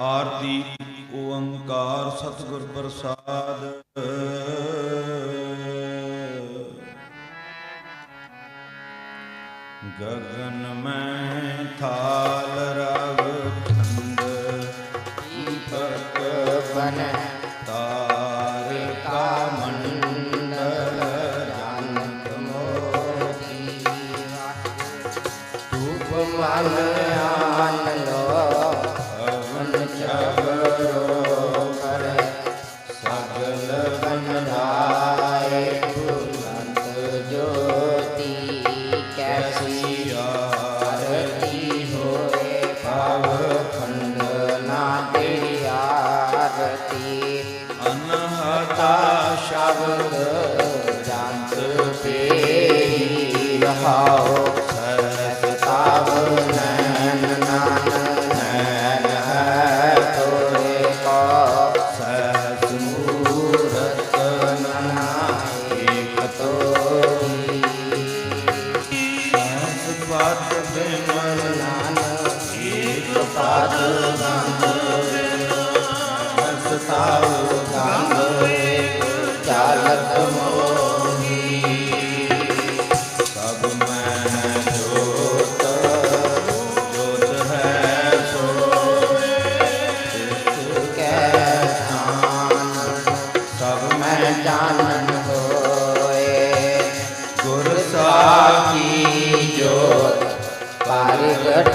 ਆਰਤੀ ਓੰਕਾਰ ਸਤਿਗੁਰ ਪ੍ਰਸਾਦ। ਗਗਨ ਮੈਂ ਥਾਲ ਰਵ ਖੰਡ ਪਰਕ ਬਨੈ ਭਗਤੀ ਅਨਹਤਾ ਸ਼ਬਦ ਜੰਤ ਪੇ ਰਹਾਓ। ਸਾਧੂ ਸੰਗ ਚਾਲਤ ਮੋਹੀ ਸਭ ਮੈਂ ਜੋਤ ਜੋਤ ਹੈ ਸੋਏ। ਤਿਸ ਕੈ ਧਾਨ ਸਭ ਮੈਂ ਜਾਣਨ ਹੋਏ। ਗੁਰ ਸਾਖੀ ਜੋਤ ਪਾਰਿ ਗਟ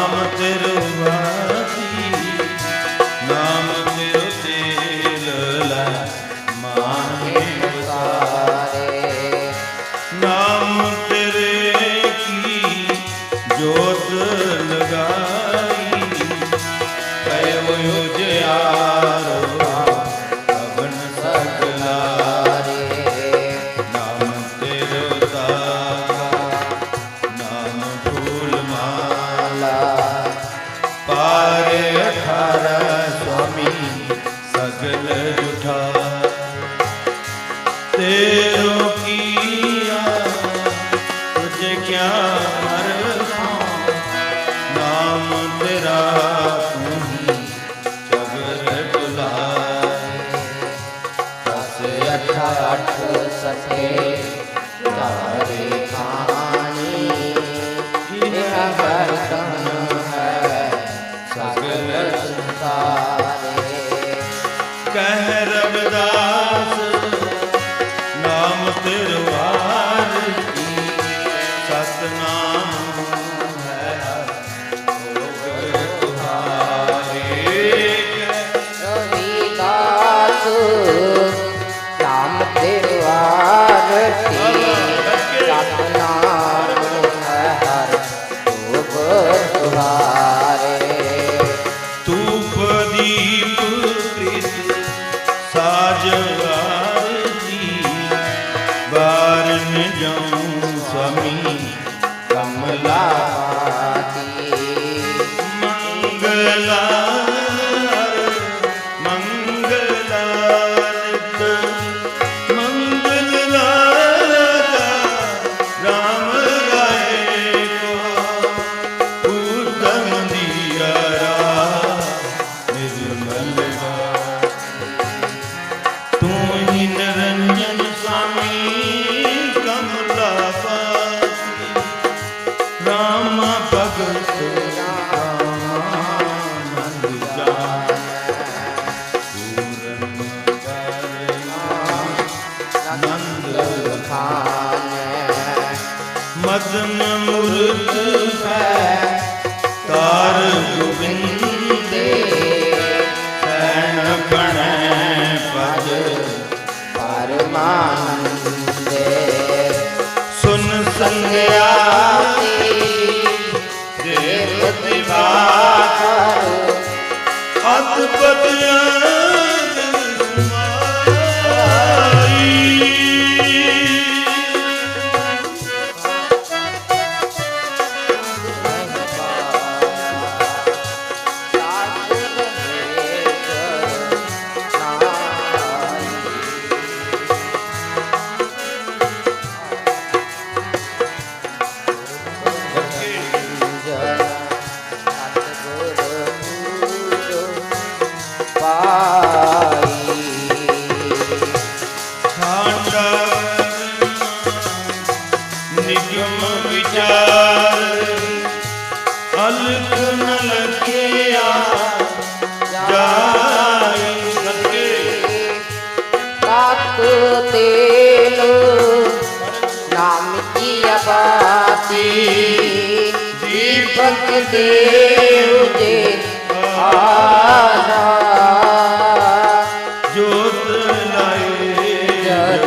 ਨਾਮ ਤੇਰਾ Vande ਬਣੈ ਪਦ ਪਰਮਾਨੰਦੇ ਸੁਨ ਸੰਗਿਆ ਦੇਵ ਦਿਵਾਰ ਅਦਭੁਤ ਨਿਗਮ ਦੀਪਕ ਦੇਵ ਜੇ ਆਰਾ ਜੋਤ ਲਾਏ ਜਗ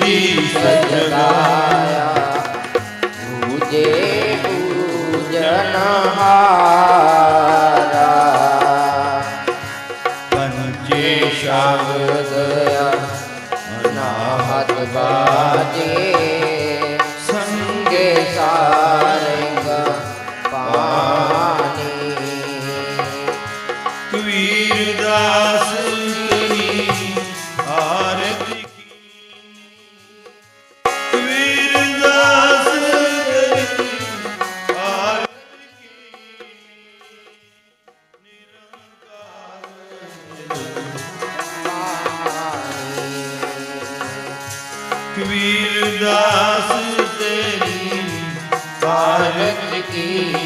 ਦੀਸ ਜਗਾ ਜਗਾਇਆ ਪੂਜੇ ਪੂਜਨ ਹਾਰਾ। ਸ਼ਬਦ ਸ਼ਬਦ ਅਨਾਹਤ ਬਾਜੇ। ਕਬੀਰ ਦਾਸ ਤੇਰੀ ਆਰਤੀ ਕੀਨੀ